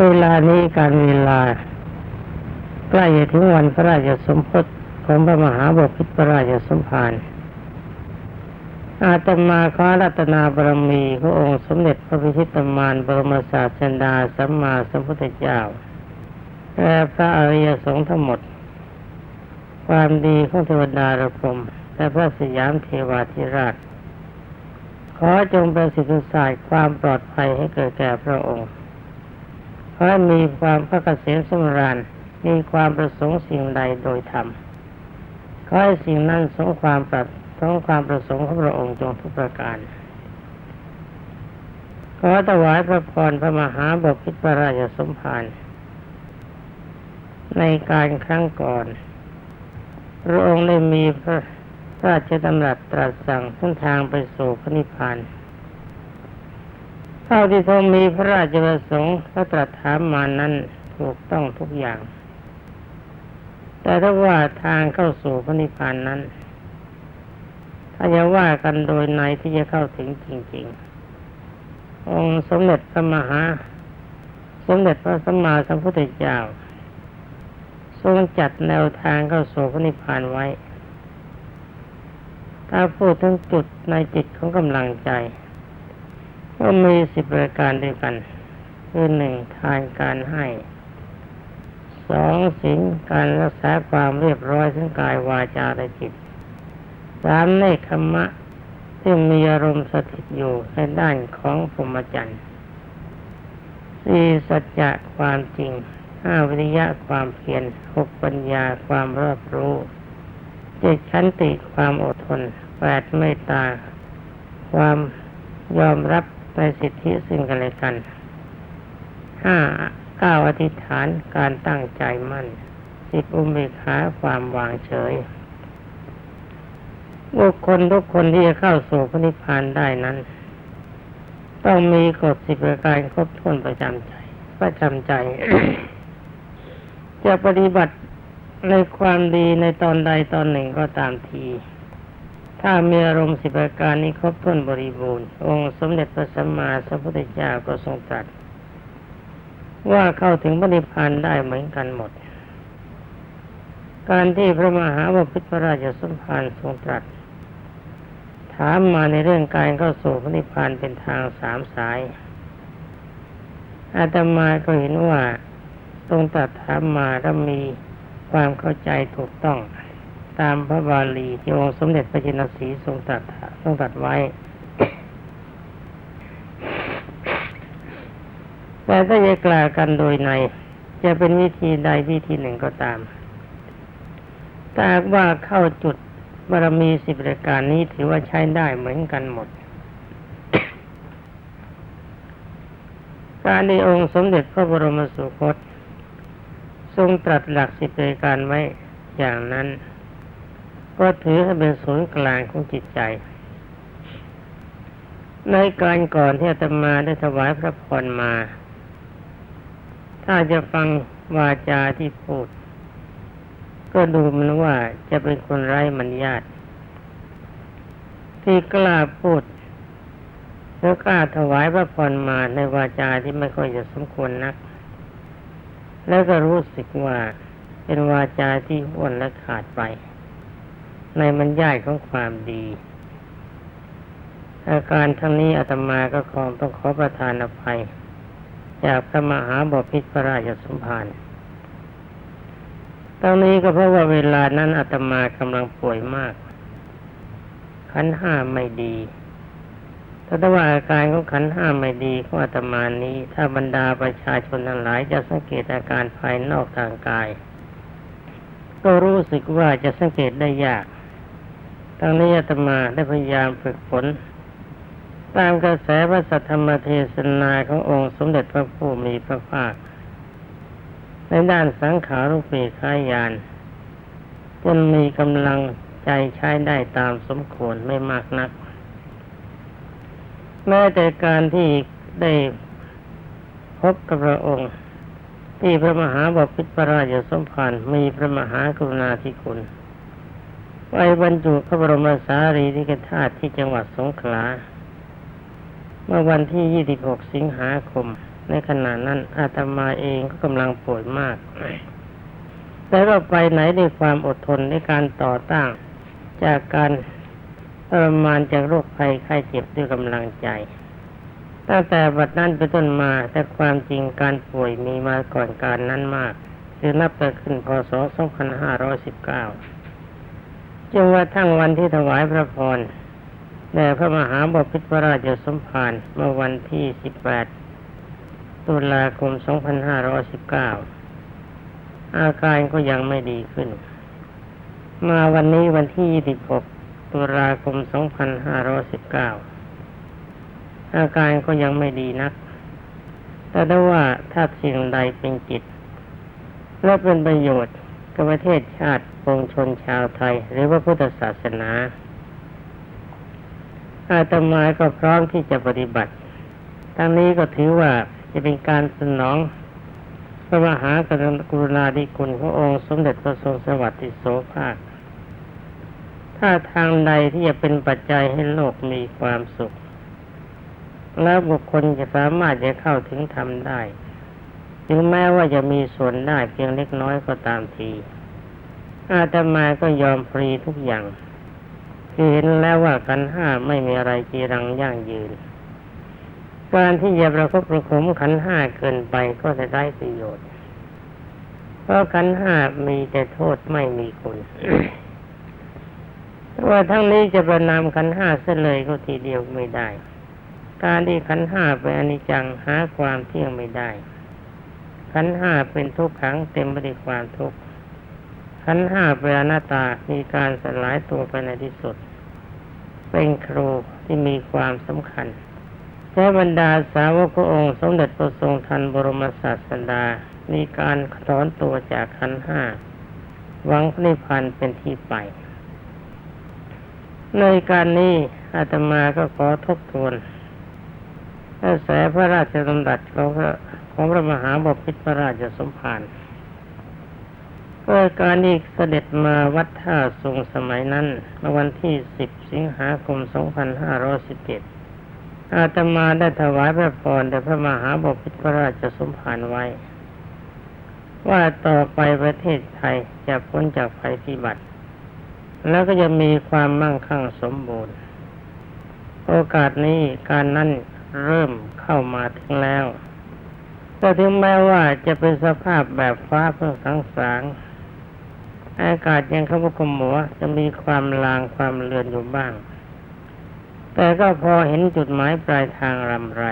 เวลานี้การเวลาใกล้จะถึงวันพระราชสมภพของพระมหาบพิตรพระราชสมภารอาตมาขอรัตนาบารมีพระองค์สมเด็จพระพิชิตมารบรมศาสดาสัมมาสัมพุทธเจ้าและพระอริยสงฆ์ทั้งหมด ความดีของเทวดาระพรมและพระสยามเทวาธิราช ขอจงประสิทธิศาสตร์ความปลอดภัยให้เกิดแก่พระองค์ ขอให้มีความพระเกษมสมราญมีความประสงค์สิ่งใดโดยธรรมขอให้สิ่งนั้นสงความปรารสงความประสงค์ของพระองค์จงทุกประการขอถวายพระพรพระมหาบพิตรพระราชสมภารในการครั้งก่อน พระองค์ได้มีพระราชดำรัสตรัสสั่งเส้นทางไปสู่พระนิพพาน ท่าที่ทรงมีพระราชประสงค์พระตรัสถามมานั้นถูกต้องทุกอย่าง แต่ถ้าว่าทางเข้าสู่พระนิพพานนั้น ถ้าจะว่ากันโดยในที่จะเข้าถึงจริง ๆ องค์สมเด็จพระมหา สมเด็จพระสัมมาสัมพุทธเจ้า ทรงจัดแนวทางเข้าสู่พระนิพพานไว้ ถ้าพูดถึงจุดในจิตของกำลังใจ ก็มีสิบประการด้วยกัน คือหนึ่งทานการให้สองสิ่งการรักษาความเรียบร้อยทั้งกายวาจาและจิตสามเนคขมะที่มีอารมณ์สถิตอยู่ในด้านของพรหมจรรย์สี่สัจจะความจริงห้าวิริยะความเพียรหกปัญญาความรอบรู้เจ็ดขันติความอดทนแปดเมตตา ความยอมรับ ในสิทธิซึ่งกันและกันห้าก้าวอธิษฐานการตั้งใจมั่นสิบอุเบกขาความวางเฉยบุคคลทุกคนที่จะเข้าสู่พระนิพพานได้นั้น ต้องมีกฎสิบประการครบถ้วนประจำใจประจำใจ จะปฏิบัติในความดีในตอนใดตอนหนึ่งก็ตามที ถ้ามีอารมณ์สิบประการนี้ครบถ้วนบริบูรณ์องค์สมเด็จพระสัมมาสัมพุทธเจ้าก็ทรงตรัสว่าเข้าถึงพระนิพพานได้เหมือนกันหมด การที่พระมหาบพิตรราชสมภารทรงตรัส ถามมาในเรื่องการเข้าสู่พระนิพพานเป็นทางสามสาย อาตมาก็เห็นว่า ตรงตัดถามมาแล้วมีความเข้าใจถูกต้อง ตามพระบาลีที่องค์สมเด็จพระจินสีทรงตรัสทรงตรัสไว้ แต่ถ้าจะกล่าวกันโดยใน จะเป็นวิธีใดวิธีหนึ่งก็ตามถ้าว่าเข้าจุดบารมีสิบประการนี้ถือว่าใช้ได้เหมือนกันหมด การในองค์สมเด็จพระบรมสุคต ทรงตรัสหลักสิบประการไว้อย่างนั้น ก็ถือให้เป็นศูนย์กลางของจิตใจ ในการก่อนที่อาตมาได้ถวายพระพรมา ถ้าจะฟังวาจาที่พูด ก็ดูมันว่าจะเป็นคนไร้มัญญาตที่กล้าพูดแล้วกล้าถวายพระพรมาในวาจาที่ไม่ค่อยจะสมควรนัก แล้วก็รู้สึกว่าเป็นวาจาที่ห้วนและขาดไป ในมันย่ายของความดี อาการทั้งนี้อาตมาก็คงต้องขอประทานอภัยจากพระมหาบพิตรพระราชสมภารตอนนี้ก็เพราะว่าเวลานั้นอาตมากำลังป่วยมาก ขันห้าไม่ดีถ้าแต่ว่าอาการของขันห้าไม่ดีของอาตมานี้ ถ้าบรรดาประชาชนทั้งหลายจะสังเกตอาการภายนอกทางกาย ก็รู้สึกว่าจะสังเกตได้ยาก ทั้งนี้อาตมาได้พยายามฝึกฝน ตามกระแสพระสัทธรรมเทศนาขององค์สมเด็จพระผู้มีพระภาค ในด้านสังขารุปเปขายานจนมีกำลังใจใช้ได้ตามสมควรไม่มากนัก แม้แต่การที่ได้พบกับพระองค์ที่พระมหาบพิตรพระราชสมภารมีพระมหากรุณาธิคุณ ไปบรรจุพระบรมสารีริกธาตุที่จังหวัดสงขลา เมื่อวันที่ 26 สิงหาคม ในขณะนั้นอาตมาเองก็กำลังป่วยมาก แต่ก็ไปไหนด้วยความอดทนในการต่อต้านจากการทรมานจากโรคภัยไข้เจ็บด้วยกำลังใจ ตั้งแต่บัดนั้นเป็นต้นมาแต่ความจริงการป่วยมีมาก่อนการนั้นมาก คือนับไปขึ้นพศ 2519 จนว่าทั้งวันที่ถวายพระพรแด่พระมหาบพิตรพระราชสมภารเมื่อวันที่ 18 ตุลาคม 2519 อาการก็ยังไม่ดีขึ้น มาวันนี้วันที่ 26 ตุลาคม 2519 อาการก็ยังไม่ดีนัก แต่ถ้ว่าถ้าสิ่งใดเป็นจิตและเป็นประโยชน์ กับประเทศชาติปวงชนชาวไทย หรือว่าพุทธศาสนาอาตมาก็พร้อมที่จะปฏิบัติ ทั้งนี้ก็ถือว่าจะเป็นการสนองพระมหากรุณาธิคุณขององค์สมเด็จพระทรงสวัสดิโสภาค ถ้าทางใดที่จะเป็นปัจจัยให้โลกมีความสุข แล้วบุคคลจะสามารถจะเข้าถึงธรรมได้ ถึงแม้ว่าจะมีส่วนได้เพียงเล็กน้อยก็ตามที อาตมาก็ยอมฟรีทุกอย่างคือเห็นแล้วว่ากันห้าไม่มีอะไรจีรังยั่งยืน การที่จะประคบประคมขันห้าเกินไปก็จะได้ประโยชน์ เพราะขันห้ามีแต่โทษไม่มีคุณว่าทั้งนี้จะประนามขันห้าเสียเลยก็ทีเดียวไม่ได้ การที่ขันห้าเป็นอนิจจังหาความเที่ยงไม่ได้ ขันห้าเป็นทุกขังเต็มไปด้วยความทุกข์ขันห้าเป็นอนัตตามีการสลายตัวไปในที่สุด เป็นครูที่มีความสำคัญแค่บรรดาสาวกพระองค์สมเด็จพระทรงทันบรมศาสดา มีการถอนตัวจากขันห้าหวังพระนิพพานเป็นที่ไป ในการนี้อาตมาก็ขอทบทวนกระแสพระราชดำรัสของพระ ของพระมหาบพิตรพระราชสมภารเพื่อการนี้เสด็จมาวัดท่าทรงสมัยนั้นเมื่อวันที่ 10 สิงหาคม 2517 อาตมาได้ถวายพระพรแด่พระมหาบพิตรพระราชสมภารไว้ ว่าต่อไปประเทศไทยจะพ้นจากภัยพิบัติ แล้วก็จะมีความมั่งคั่งสมบูรณ์ โอกาสนี้การนั้นเริ่มเข้ามาถึงแล้ว แต่ถึงแม้ว่าจะเป็นสภาพแบบฟ้าเพิ่งสังสางอากาศยังขมุกขมัวจะมีความลางความเลือนอยู่บ้าง แต่ก็พอเห็นจุดหมายปลายทางรำไร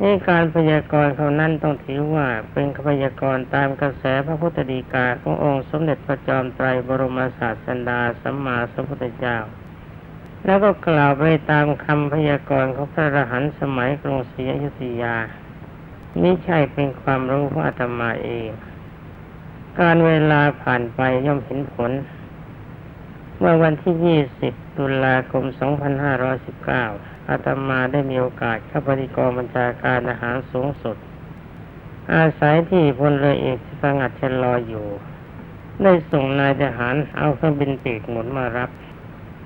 นี่การพยากรณ์เขานั้นต้องถือว่าเป็นพยากรณ์ตามกระแสพระพุทธดีกาขององค์สมเด็จพระจอมไตรบรมศาสดาสัมมาสัมพุทธเจ้า แล้วก็กล่าวไปตามคำพยากรณ์ของพระรหันสมัยกรุงศรีอยุธยา นี่ใช่เป็นความรู้ของอาตมาเอง การเวลาผ่านไปย่อมเห็นผล เมื่อวันที่ 20 ตุลาคม 2519 อาตมาได้มีโอกาสเข้าปฏิกรบัญชาการอาหารสูงสุด อาศัยที่พลเรือเอกสงัดเชะลออยู่ ได้ส่งนายทหารเอาเครื่องบินปีกหมุนมารับ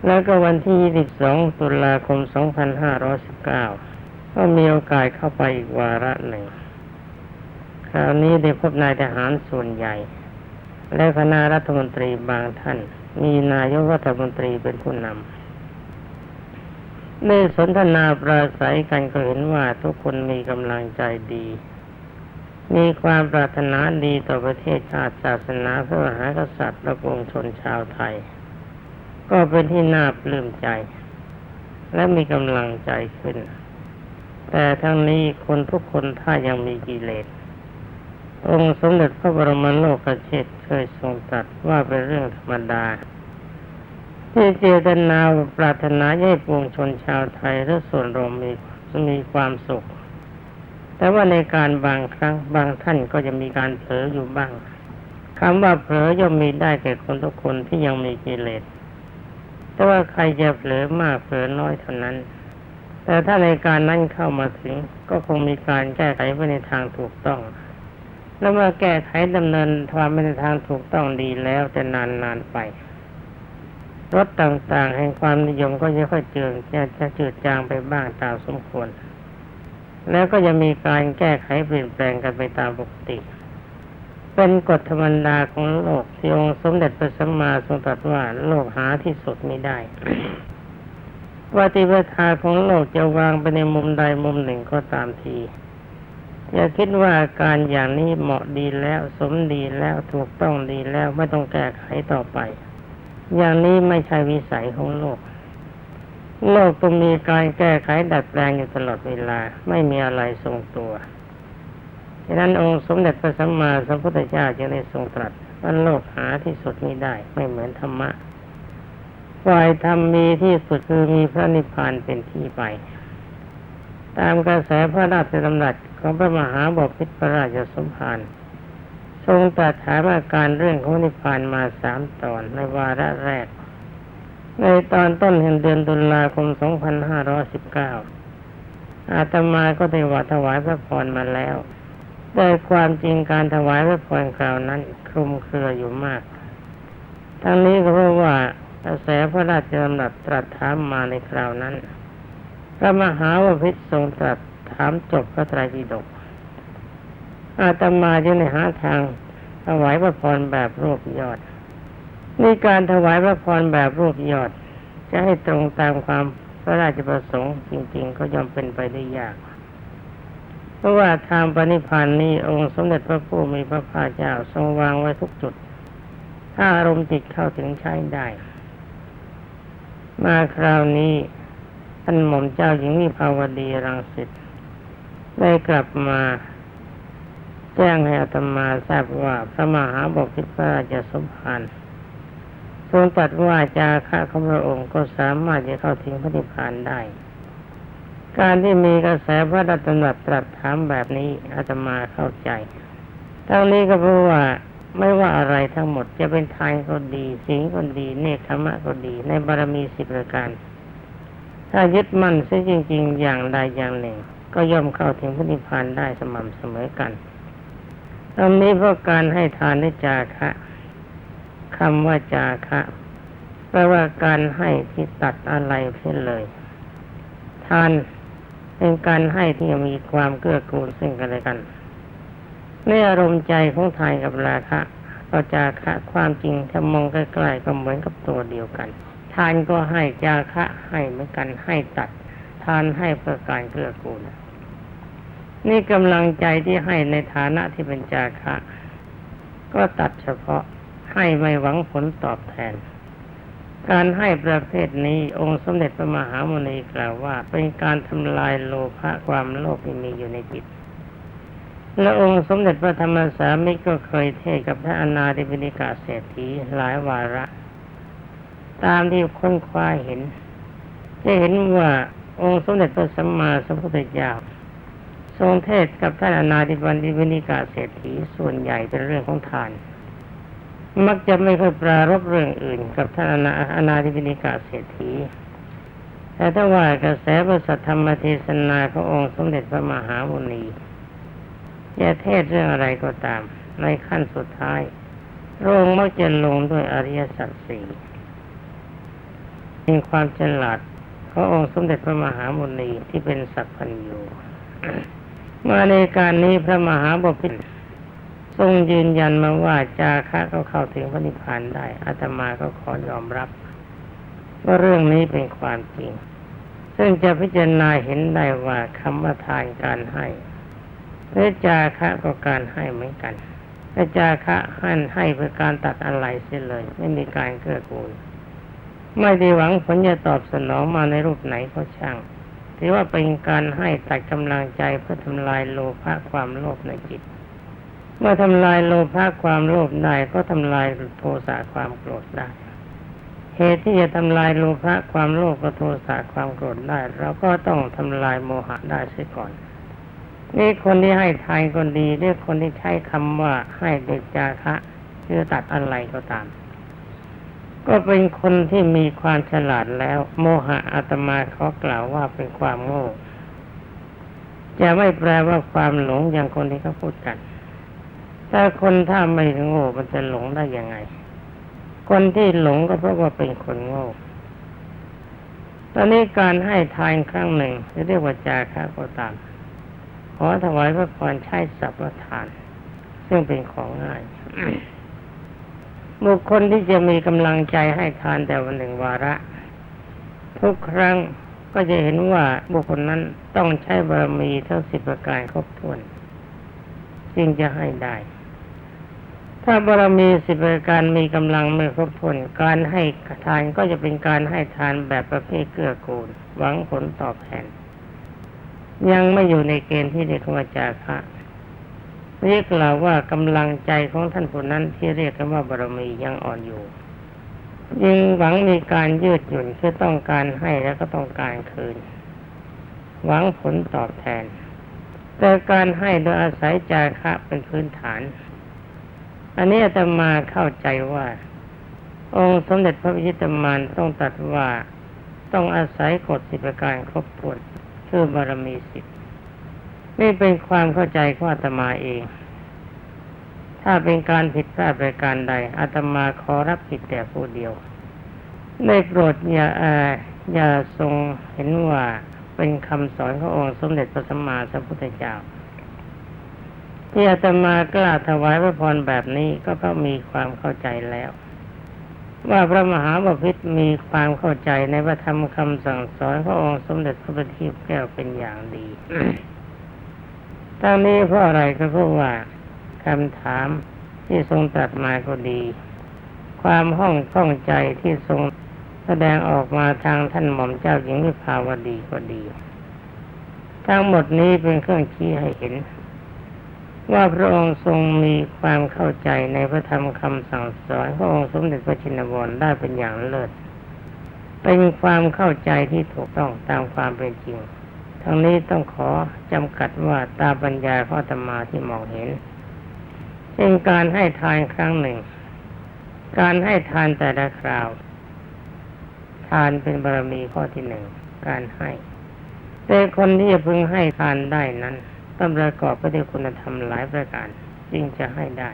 แล้วก็วันที่ 22 ตุลาคม 2519 ก็มีโอกาสเข้าไปอีกวาระหนึ่ง คราวนี้ได้พบนายทหารส่วนใหญ่ และคณะรัฐมนตรีบางท่าน มีนายกรัฐมนตรีเป็นผู้นำในสนทนาปราศัยกันก็เห็นว่าทุกคนมีกำลังใจดี มีความปรารถนาดีต่อประเทศชาติศาสนาพระมหากษัตริย์และปวงชนชาวไทย ก็เป็นที่น่าปลื้มใจ และมีกำลังใจขึ้น แต่ทั้งนี้คนทุกคนถ้ายังมีกิเลส องค์สมเด็จพระบรมโลกเชษฐ์เคยทรงตรัสว่าเป็นเรื่องธรรมดา ที่เจตนาปรารถนาให้ปวงชนชาวไทยและส่วนรวมมีมีความสุข แต่ว่าในการบางครั้งบางท่านก็จะมีการเผลออยู่บ้างคำว่าเผลอย่อมมีได้แก่คนทุกคนที่ยังมีกิเลสแต่ว่าใครจะเผลอมากเผลอน้อยเท่านั้น แต่ถ้าในการนั้นเข้ามาถึงก็คงมีการแก้ไขไปในทางถูกต้อง แล้วเมื่อแก้ไขดำเนินความไปในทางถูกต้องดีแล้วแต่นานนานไปรถต่างๆ แห่งความนิยมก็จะค่อยเจือจะจะจืดจางไปบ้างตามสมควร แล้วก็จะมีการแก้ไขเปลี่ยนแปลงกันไปตามปกติ เป็นกฎธรรมดาของโลกที่องค์สมเด็จพระสัมมาทรงตรัสว่าโลกหาที่สุดไม่ได้ปฏิปทาของโลกจะวางไปในมุมใดมุมหนึ่งก็ตามที อย่าคิดว่าการอย่างนี้เหมาะดีแล้วสมดีแล้วถูกต้องดีแล้วไม่ต้องแก้ไขต่อไป อย่างนี้ไม่ใช่วิสัยของโลก โลกต้องมีการแก้ไขดัดแปลงอยู่ตลอดเวลา ไม่มีอะไรทรงตัวฉะนั้นองค์สมเด็จพระสัมมาสัมพุทธเจ้าจึงได้ทรงตรัสว่าโลกหาที่สุดไม่ได้ ไม่เหมือนธรรมะฝ่ายธรรมมีที่สุดคือมีพระนิพพานเป็นที่ไป ตามกระแสพระราชดำรัส ของพระมหาบพิตรพระราชสมภารทรงตรัสถามอาการเรื่องของนิพพานมาสามตอนในวาระแรก ในตอนต้นแห่งเดือนตุลาคม 2519 อาตมาก็ได้ว่าถวายพระพรมาแล้วแต่ความจริงการถวายพระพรคราวนั้นคลุมเครืออยู่มาก ทั้งนี้ก็เพราะว่ากระแสพระราชดำรัสตรัสถามมาในคราวนั้น พระมหาวพิตรทรงตรัส ถามจบพระไตรปิฎกอาตมาจึงได้หาทางถวายพระพรแบบรวบยอดนี่การถวายพระพรแบบรวบยอด จะให้ตรงตามความพระราชประสงค์จริงๆ ก็ย่อมเป็นไปได้ยาก เพราะว่าทางปณิพานธ์นี้องค์สมเด็จพระผู้มีพระภาคเจ้าทรงวางไว้ทุกจุด ถ้าอารมณ์จิตเข้าถึงใช้ได้ มาคราวนี้ท่านหม่อมเจ้าหญิงวิภาวดีรังสิต ได้กลับมาแจ้งให้อาตมาทราบว่าพระมหาบพิตรพระราชสมภารทรงตรัสว่าจาคะของพระองค์ก็สามารถจะเข้าถึงพระนิพพานได้ การที่มีกระแสพระดัตนัตรัสถามแบบนี้อาตมาเข้าใจทั้งนี้ก็เพราะว่าไม่ว่าอะไรทั้งหมดจะเป็นทานก็ดีสิงก็ดี เนคขมะก็ดี ในบารมีสิบประการ ถ้ายึดมั่นเสียจริง ๆ อย่างใดอย่างหนึ่ง ก็ย่อมเข้าถึงพระนิพพานได้สม่ำเสมอกันตรงนี้เพราะการให้ทานได้จาคะคำว่าจาคะแปลว่าการให้ที่ตัดอะไรเพื่อเลย ทานเป็นการให้ที่มีความเกื้อกูลซึ่งกันและกันในอารมณ์ใจของทานกับราคะก็จาคะความจริงถ้ามองใกล้ๆก็เหมือนกับตัวเดียวกัน ทานก็ให้จาคะให้เหมือนกันให้ตัด ทานให้เพื่อการเกื้อกูล นี่กำลังใจที่ให้ในฐานะที่เป็นจาคะ ก็ตัดเฉพาะให้ไม่หวังผลตอบแทน การให้ประเภทนี้องค์สมเด็จพระมหาโมนีกล่าวว่า เป็นการทำลายโลภะความโลภที่มีอยู่ในจิตและองค์สมเด็จพระธรรมสามิตรก็เคยเทศกับพระอนาธิบดิกาเศรษฐีหลายวาระ ตามที่ค้นคว้าเห็น จะเห็นว่าองค์สมเด็จพระสัมมาสัมพุทธเจ้า ทรงเทศกับท่านอนาธิบดินิกาเศรษฐีส่วนใหญ่เป็นเรื่องของทาน มักจะไม่ค่อยปรารบเรื่องอื่น กับท่านอนาอนาธิบดิกาเศรษฐีแต่ถ้าว่ากระแสพระสัทธรรมเทศนาขององค์สมเด็จพระมหามุนีจะเทศเรื่องอะไรก็ตาม ในขั้นสุดท้ายพระองค์มักจะลงด้วยอริยสัจสี่เป็นความฉลาดขององค์สมเด็จพระมหามุนีที่เป็นสัพพัญญู มาในการนี้พระมหาบพิตรทรงยืนยันมาว่าจาคะก็เข้าถึงพระนิพพานได้อาตมาก็ขอยอมรับ ว่าเรื่องนี้เป็นความจริง ซึ่งจะพิจารณาเห็นได้ว่าคำว่าทานการให้และจาคะก็การให้เหมือนกันแต่จาคะให้ให้เพื่อการตัดอะไรเสียเลย ไม่มีการเกื้อกูล ไม่ได้หวังผลจะตอบสนองมาในรูปไหนก็ช่าง ถือว่าเป็นการให้ตัดกำลังใจเพื่อทำลายโลภะความโลภในจิต เมื่อทำลายโลภะความโลภได้ก็ทำลายโทสะความโกรธได้ เหตุที่จะทำลายโลภะความโลภกับโทสะความโกรธได้เราก็ต้องทำลายโมหะได้เสียก่อนนี่คนที่ให้ทายคนดีเรียกคนที่ใช้คำว่าให้เด็กจาคะคือตัดอะไรก็ตาม ก็เป็นคนที่มีความฉลาดแล้ว โมหะอาตมาเขากล่าวว่าเป็นความโง่ จะไม่แปลว่าความหลงอย่างคนที่เขาพูดกัน ถ้าคนถ้าไม่โง่มันจะหลงได้ยังไง คนที่หลงก็เพราะว่าเป็นคนโง่ ตอนนี้การให้ทานครั้งหนึ่งจะเรียกว่าจาคะก็ตาม ขอถวายพระพรใช้สัพพทาน ซึ่งเป็นของง่าย บุคคลที่จะมีกำลังใจให้ทานแต่วันหนึ่งวาระ ทุกครั้งก็จะเห็นว่าบุคคลนั้นต้องใช้บารมีทั้งสิบประการครบถ้วน จึงจะให้ได้ ถ้าบารมีสิบประการมีกำลังไม่ครบถ้วนการให้ทานก็จะเป็นการให้ทานแบบประเภทเกื้อกูล หวังผลตอบแทน ยังไม่อยู่ในเกณฑ์ที่เรียกว่าจาคะ เรียกล่าวว่ากำลังใจของท่านผู้นั้นที่เรียกกันว่าบารมียังอ่อนอยู่ยิ่งหวังมีการยืดหยุ่นคือต้องการให้แล้วก็ต้องการคืน หวังผลตอบแทน แต่การให้โดยอาศัยจาคะเป็นพื้นฐาน อันนี้อาตมาเข้าใจว่า องค์สมเด็จพระพิชิตมารต้องตัดว่าต้องอาศัยกฎสิบประการครบถ้วนคือบารมีสิบ นี่เป็นความเข้าใจของอาตมาเอง ถ้าเป็นการผิดพลาดประการใดอาตมาขอรับผิดแต่ผู้เดียวได้โปรดอย่าออย่าทรงเห็นว่าเป็นคำสอนขององค์สมเด็จพระสัมมาสัมพุทธเจ้าที่อาตมากล้าถวายพระพรแบบนี้ก็เพราะมีความเข้าใจแล้ว ว่าพระมหาบพิตรมีความเข้าใจในพระธรรมคำสั่งสอนขององค์สมเด็จพระบัณฑิตแก้วเป็นอย่างดี ทั้งนี้เพราะอะไรก็เพราะว่าคำถามที่ทรงตรัสมาก็ดี ความห้องข้องใจที่ทรงแสดงออกมาทางท่านหม่อมเจ้าหญิงวิภาวดีก็ดี ทั้งหมดนี้เป็นเครื่องชี้ให้เห็น ว่าพระองค์ทรงมีความเข้าใจในพระธรรมคำสั่งสอนขององค์สมเด็จพระชินวรได้เป็นอย่างเลิศเป็นความเข้าใจที่ถูกต้องตามความเป็นจริง ทั้งนี้ต้องขอจำกัดว่าตาปัญญาข้อธรรมาที่มองเห็นเช่นการให้ทานครั้งหนึ่ง การให้ทานแต่ละคราว ทานเป็นบารมีข้อที่หนึ่งการให้ แต่คนที่จะพึงให้ทานได้นั้นต้องประกอบไปด้วยคุณธรรมหลายประการจึงจะให้ได้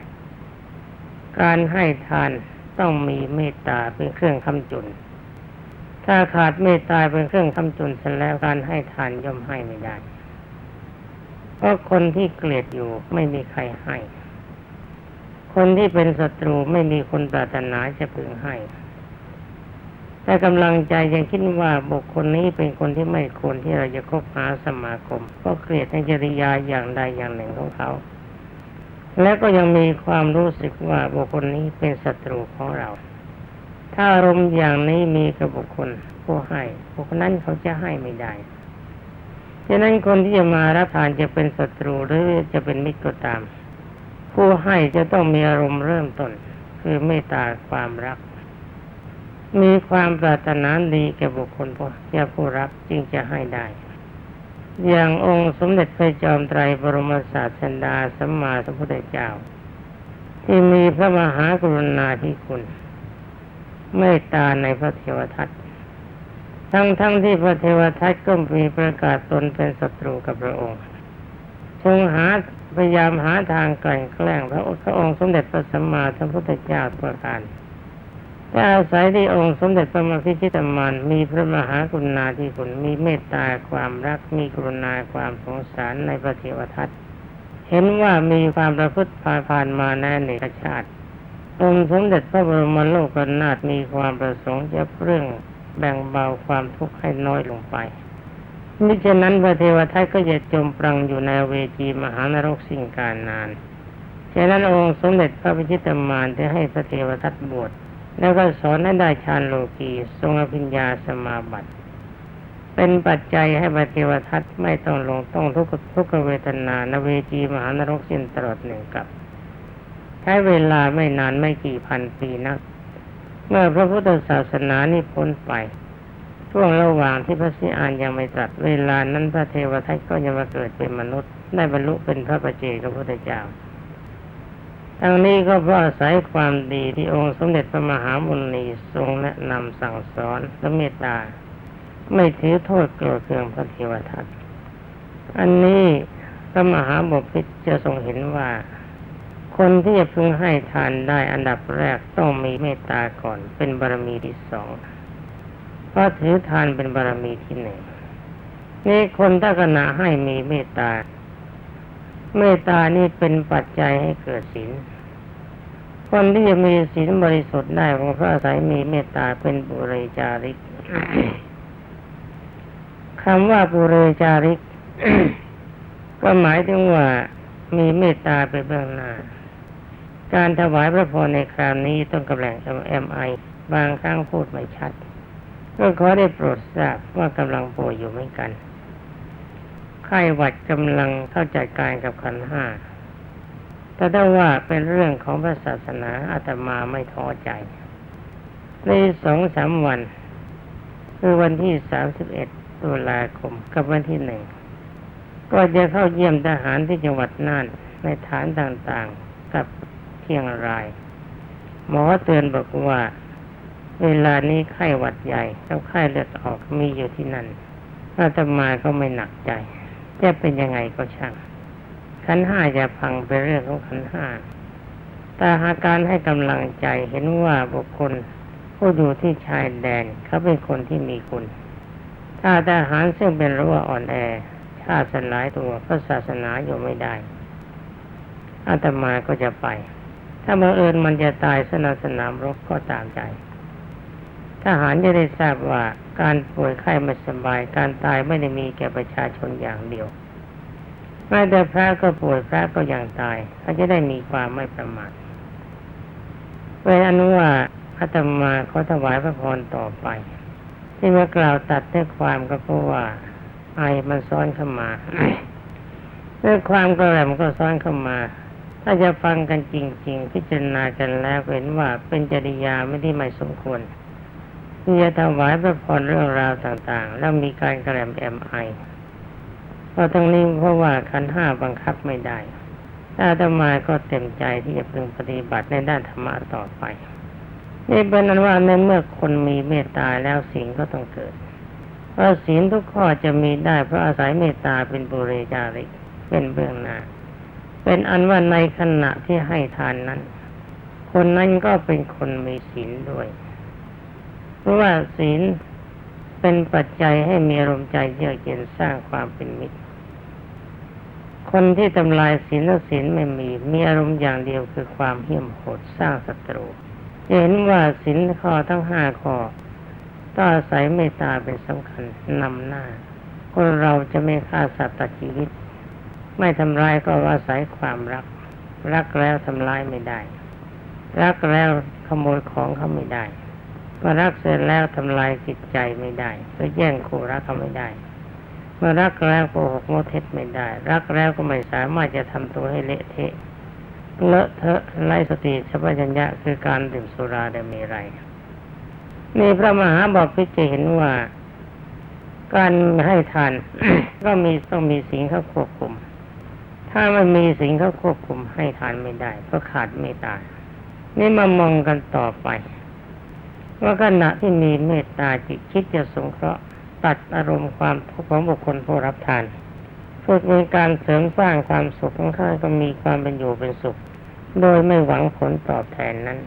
การให้ทานต้องมีเมตตาเป็นเครื่องคำจุน ถ้าขาดเมตตาเป็นเครื่องคำจุนเสร็จแล้วการให้ทานย่อมให้ไม่ได้ เพราะคนที่เกลียดอยู่ไม่มีใครให้ คนที่เป็นศัตรูไม่มีคนปรารถนาจะพึงให้แต่กำลังใจยังคิดว่าบุคคลนี้เป็นคนที่ไม่ควรที่เราจะคบหาสมาคมก็เกลียดในจริยาอย่างใดอย่างหนึ่งของเขา และก็ยังมีความรู้สึกว่าบุคคลนี้เป็นศัตรูของเรา ถ้าอารมณ์อย่างนี้มีกับบุคคลผู้ให้บุคคลนั้นเขาจะให้ไม่ได้ฉะนั้นคนที่จะมารับทานจะเป็นศัตรูหรือจะเป็นมิตรก็ตาม ผู้ให้จะต้องมีอารมณ์เริ่มต้น คือเมตตาความรัก มีความปรารถนาดีแก่บุคคลผู้แก่ผู้รับจึงจะให้ได้ อย่างองค์สมเด็จพระจอมไตรบรมศาสดาสัมมาสัมพุทธเจ้า ที่มีพระมหากรุณาธิคุณ เมตตาในพระเทวทัตทั้งทั้งที่พระเทวทัตก็มีประกาศตนเป็นศัตรูกับพระองค์ทรงหาพยายามหาทางกลั่นแกล้งพระพระองค์สมเด็จพระสัมมาสัมพุทธเจ้าประการแต่อาศัยที่องค์สมเด็จพระมพิชิตมานมีพระมหากรุณาธิคุณมีเมตตาความรักมีกรุณาความสงสารในพระเทวทัตเห็นว่ามีความประพฤติพาผ่านมาในเนชาติ องค์สมเด็จพระบรมโลกนาถมีความประสงค์จะเรื่องแบ่งเบาความทุกข์ให้น้อยลงไปมิฉะนั้นพระเทวทัตก็จะจมปลังอยู่ในเวทีมหานรกสิ่งการนานฉะนั้นองค์สมเด็จพระพิชิตมารได้ให้พระเทวทัตบวชแล้วก็สอนให้ได้ฌานโลกีทรงอภิญญาสมาบัติ เป็นปัจจัยให้พระเทวทัตไม่ต้องลงต้องทุกขทุกขเวทนาในเวทีมหานรกสิ้นตลอดหนึ่งกับ ช้เวลาไม่นานไม่กี่พันปีนัก เมื่อพระพุทธศาสนานี้พ้นไป ช่วงระหว่างที่พระสิอานยังไม่ตรัสเวลานั้นพระเทวทัตก็ยังมาเกิดเป็นมนุษย์ ได้บรรลุเป็นพระปัจเจกพระพุทธเจ้าทั้งนี้ก็เพราะอาศัยความดีที่องค์สมเด็จพระมหามุนีทรงแนะนำสั่งสอนและเมตตา ไม่ถือโทษโกรธเคืองพระเทวทัตอันนี้พระมหาบพิตรจะทรงเห็นว่า คนที่จะพึงให้ทานได้อันดับแรกต้องมีเมตตาก่อนเป็นบารมีที่สองเพราะถือทานเป็นบารมีที่หนึ่งนี่คนถ้าขณะให้มีเมตตา เมตตานี่เป็นปัจจัยให้เกิดศีลคนที่จะมีศีลบริสุทธิ์ได้เพระอาศัยมีเมตตาเป็นปุเรจาริกคำว่าปุเรจาริกก็หมายถึงว่ามีเมตตาเป็นเบื้องหน้า การถวายพระพรในคราวนี้ต้องกำลังเอ็มไอบางครั้งพูดไม่ชัดก็ขอได้โปรดทราบว่ากำลังป่วยอยู่เหมือนกันไข้หวัดกำลังเข้าจัดการกับขันห้า แต่ถ้าว่าเป็นเรื่องของพระศาสนาอาตมาไม่ท้อใจ ในสองสามวัน คือวันที่สามสิบเอ็ดตุลาคมกับวันที่หนึ่งก็จะเข้าเยี่ยมทหารที่จังหวัดน่านในฐานต่างๆ กับ เที่ยงราย หมอเตือนบอกว่า เวลานี้ไข้หวัดใหญ่กับไข้เลือดออกมีอยู่ที่นั่นอาตมาก็ไม่หนักใจจะเป็นยังไงก็ช่างขันห้าจะพังเป็นเรื่องของขันห้าแต่หากการให้กำลังใจเห็นว่าบุคคลผู้อยู่ที่ชายแดนเขาเป็นคนที่มีคุณ ถ้าทหารซึ่งเป็นรั้วอ่อนแอ ชาติสลายตัวก็ศาสนาอยู่ไม่ได้อาตมาก็จะไป ถ้าบังเอิญมันจะตายสนามสนามรบก็ตามใจทหารจะได้ทราบว่าการป่วยไข้ไม่สบาย การตายไม่ได้มีแก่ประชาชนอย่างเดียวแม้แต่พระก็ป่วยพระก็ยังตายเขาจะได้มีความไม่ประมาทเป็นอนุว่าอาตมาเขอถวายพระพรต่อไป ที่เมื่อกล่าวตัดด้วยความก็เพราะว่า ไอมันซ้อนเข้ามาด้วยความกระแหลมก็ซ้อนเข้ามา ถ้าจะฟังกันจริง ๆ พิจารณากันแล้วเห็นว่าเป็นจริยาไม่ได้ไม่สมควรที่จะถวายพระพรเรื่องราวต่างๆ แล้วมีการกระแหลมแอมไอเพราะตรงนี้เพราะว่าขันห้าบังคับไม่ได้ถ้าอาตมาก็เต็มใจที่จะพึงปฏิบัติในด้านธรรมะต่อไปนี่เป็นนั้นว่าในเมื่อคนมีเมตตาแล้วสิ่งก็ต้องเกิดเพราะศีลทุกข้อจะมีได้เพราะอาศัยเมตตาเป็นบุเรจาริกเป็นเบื้องหน้า เป็นอันว่าในขณะที่ให้ทานนั้น คนนั้นก็เป็นคนมีศีลด้วย เพราะว่าศีลเป็นปัจจัยให้มีอารมณ์ใจเยือกเย็นสร้างความเป็นมิตร คนที่ทำลายศีลและศีลไม่มี มีอารมณ์อย่างเดียวคือความเหี้ยมโหดสร้างศัตรูเห็นว่าศีลข้อทั้งห้าข้อต้องอาศัยเมตตาเป็นสำคัญนำหน้า คนเราจะไม่ฆ่าสัตว์ตัดชีวิต ไม่ทำร้ายก็อาศัยความรัก รักแล้วทำร้ายไม่ได้ รักแล้วขโมยของเขาไม่ได้เมื่อรักเสร็จแล้วทำลายจิตใจไม่ได้ก็แย่งคู่รักเขาไม่ได้ เมื่อรักแล้วโกหกโมเท็จไม่ได้ รักแล้วก็ไม่สามารถจะทำตัวให้เละเทะเลอะเทอะไร้สติสัพพัญญะคือการดื่มสุราได้มีไรนี่พระมหาบอกพิจเห็นว่า การให้ทานก็มีต้องมีสิ่งเข้าควบคุม ถ้ามันมีสิ่งเขาควบคุมให้ทานไม่ได้เพราะขาดเมตตา นี่มามองกันต่อไป ว่าขณะที่มีเมตตาจิตคิดจะสงเคราะห์ตัดอารมณ์ความทุกข์ของบุคคลผู้รับทานฝึกมีการเสริมสร้างความสุขของข้าก็มีความเป็นอยู่เป็นสุข โดยไม่หวังผลตอบแทนนั้น